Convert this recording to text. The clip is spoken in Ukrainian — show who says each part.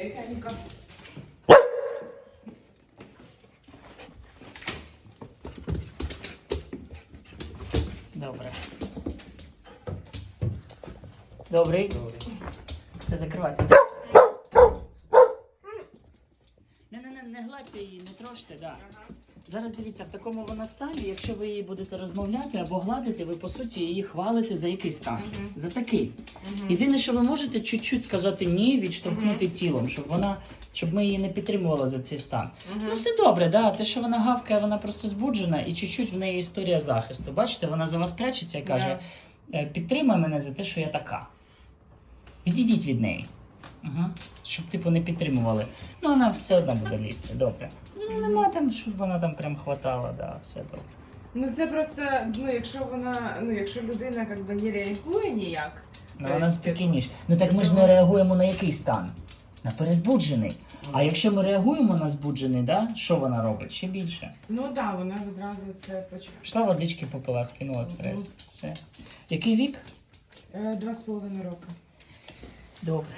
Speaker 1: Тихенько.
Speaker 2: Добре. Добрий. Все закривайте. Не, не, не, не гладьте її, не троште, да. Зараз дивіться, в такому вона стані, якщо ви її будете розмовляти або гладити, ви по суті її хвалите за який стан?
Speaker 1: Мгм.
Speaker 2: За такий. Єдине, що ви можете чуть-чуть сказати ні, відштовхнути тілом, щоб вона, щоб ми її не підтримували за цей стан. Ну, все добре, да. Те, що вона гавкає, вона просто збуджена, і чуть-чуть в неї історія захисту. Бачите, вона за вас прячеться і каже: «Е, підтримай мене за те, що я така. Відійдіть від неї. Угу. Щоб типу не підтримували. Ну, вона все одно буде лізти, добре. Ну, нема там, щоб вона там прям хватала, да, все добре.
Speaker 1: Ну це просто, ну якщо вона, ну якщо людина як би не реагує ніяк.
Speaker 2: Ну,
Speaker 1: То
Speaker 2: вона
Speaker 1: есть,
Speaker 2: спокійніше. Ну так ми ж не реагуємо на який стан? На перезбуджений. А якщо ми реагуємо на збуджений, да, що вона робить? Ще більше.
Speaker 1: Ну так, да, вона відразу це почує.
Speaker 2: Пішла водички попила, скинула стрес.
Speaker 1: Мгм.
Speaker 2: Все. Який вік?
Speaker 1: Е, Два з половиною роки.
Speaker 2: Добре.